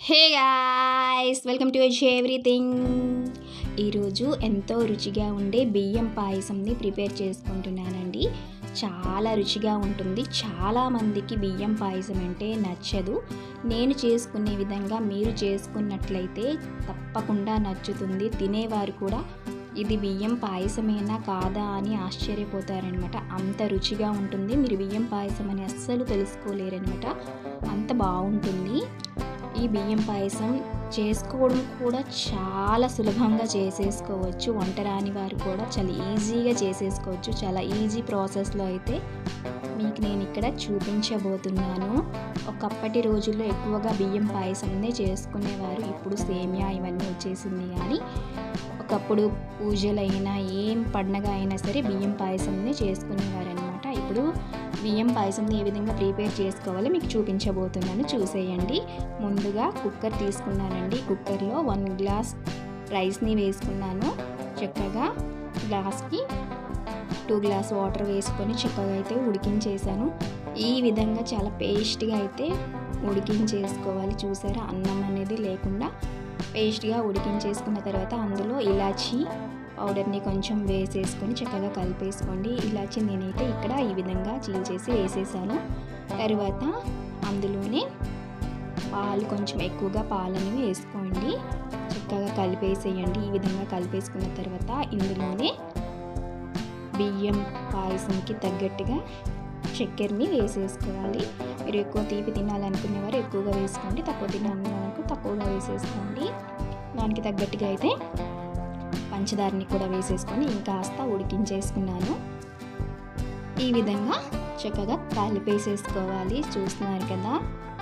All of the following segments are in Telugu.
హే గాయ్స్ వెల్కమ్ టు వచ్చి ఎవ్రీథింగ్. ఈరోజు ఎంతో రుచిగా ఉండే బియ్యం పాయసంని ప్రిపేర్ చేసుకుంటున్నానండి. చాలా రుచిగా ఉంటుంది. చాలామందికి బియ్యం పాయసం అంటే నచ్చదు. నేను చేసుకునే విధంగా మీరు చేసుకున్నట్లయితే తప్పకుండా నచ్చుతుంది. తినేవారు కూడా ఇది బియ్యం పాయసమేనా కాదా అని ఆశ్చర్యపోతారనమాట అంత రుచిగా ఉంటుంది. మీరు బియ్యం పాయసం అని అస్సలు తెలుసుకోలేరనమాట అంత బాగుంటుంది. ఈ బియ్యం పాయసం చేసుకోవడం కూడా చాలా సులభంగా చేసేసుకోవచ్చు. వంట రాని వారు కూడా చాలా ఈజీగా చేసేసుకోవచ్చు. చాలా ఈజీ ప్రాసెస్లో అయితే మీకు నేను ఇక్కడ చూపించబోతున్నాను. ఒకప్పటి రోజుల్లో ఎక్కువగా బియ్యం పాయసంనే చేసుకునేవారు. ఇప్పుడు సేమియా ఇవన్నీ వచ్చేసింది కానీ ఒకప్పుడు పూజలైనా ఏం పండగ అయినా సరే బియ్యం పాయసంనే చేసుకునేవారని అనమాట. ఇప్పుడు బియ్యం పాయసంని ఏ విధంగా ప్రిపేర్ చేసుకోవాలో మీకు చూపించబోతున్నాను. చూసేయండి. ముందుగా కుక్కర్ తీసుకున్నానండి. కుక్కర్లో వన్ గ్లాస్ రైస్ని వేసుకున్నాను. చక్కగా గ్లాస్కి టూ గ్లాస్ వాటర్ వేసుకొని చక్కగా అయితే ఉడికించేసాను ఈ విధంగా చాలా పేస్ట్గా అయితే ఉడికించేసుకోవాలి. చూసారా? అన్నం అనేది లేకుండా పేస్ట్గా ఉడికించేసుకున్న తర్వాత అందులో ఇలాచీ పౌడర్ని కొంచెం వేసేసుకొని చక్కగా కలిపేసుకోండి. ఇలాచి నేనైతే ఇక్కడ ఈ విధంగా చీల్చేసి వేసేసాను. తర్వాత అందులోనే పాలు కొంచెం ఎక్కువగా పాలని వేసుకోండి. చక్కగా కలిపేసేయండి. ఈ విధంగా కలిపేసుకున్న తర్వాత ఇందులోనే బియ్యం పాయసంకి తగ్గట్టుగా చక్కెరని వేసేసుకోవాలి. మీరు ఎక్కువ తీపి తినాలనుకునేవారు ఎక్కువగా వేసుకోండి. తక్కువ తినాలనుకునే తక్కువగా వేసేసుకోండి. దానికి తగ్గట్టుగా అయితే పంచదారని కూడా వేసేసుకొని ఇంకాస్త ఉడికించేసుకున్నాను. ఈ విధంగా చక్కగా కలిపేసేసుకోవాలి. చూస్తున్నారు కదా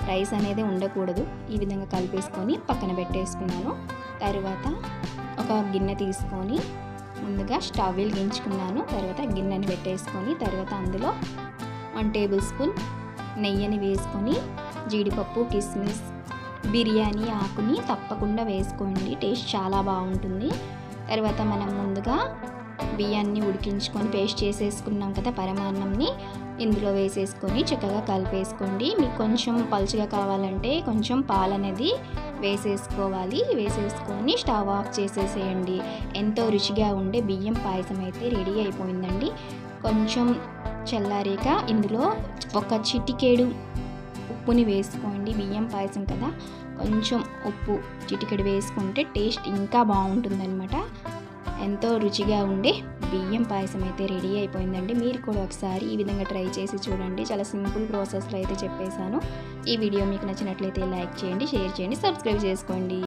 రైస్ అనేది ఉండకూడదు. ఈ విధంగా కలిపేసుకొని పక్కన పెట్టేసుకున్నాను. తర్వాత ఒక గిన్నె తీసుకొని ముందుగా స్టవ్ వెలిగించుకున్నాను. తర్వాత గిన్నెని పెట్టేసుకొని తర్వాత అందులో వన్ టేబుల్ స్పూన్ నెయ్యిని వేసుకొని జీడిపప్పు కిస్మిస్ బిర్యానీ ఆకుని తప్పకుండా వేసుకోండి. టేస్ట్ చాలా బాగుంటుంది. తర్వాత మనం ముందుగా బియ్యాన్ని ఉడికించుకొని పేస్ట్ చేసేసుకున్నాం కదా పరమాన్నంని. ఇందులో వేసేసుకొని చక్కగా కలిపేసుకోండి. మీకు కొంచెం పలుచగా కావాలంటే కొంచెం పాలు అనేది వేసేసుకోవాలి. వేసేసుకొని స్టవ్ ఆఫ్ చేసేసేయండి. ఎంతో రుచిగా ఉండే బియ్యం పాయసం అయితే రెడీ అయిపోయిందండి. కొంచెం చల్లారాక ఇందులో ఒక చిటికేడు ఉప్పుని వేసుకోండి. బియ్యం పాయసం కదా. కొంచెం ఉప్పు చిటికెడు వేసుకుంటే టేస్ట్ ఇంకా బాగుంటుందన్నమాట. ఎంతో రుచిగా ఉండే బియ్యం పాయసం అయితే రెడీ అయిపోయిందండి. మీరు కూడా ఒకసారి ఈ విధంగా ట్రై చేసి చూడండి. చాలా సింపుల్ ప్రాసెస్లో అయితే చెప్పేశాను. ఈ వీడియో మీకు నచ్చినట్లయితే లైక్ చేయండి షేర్ చేయండి సబ్స్క్రైబ్ చేసుకోండి.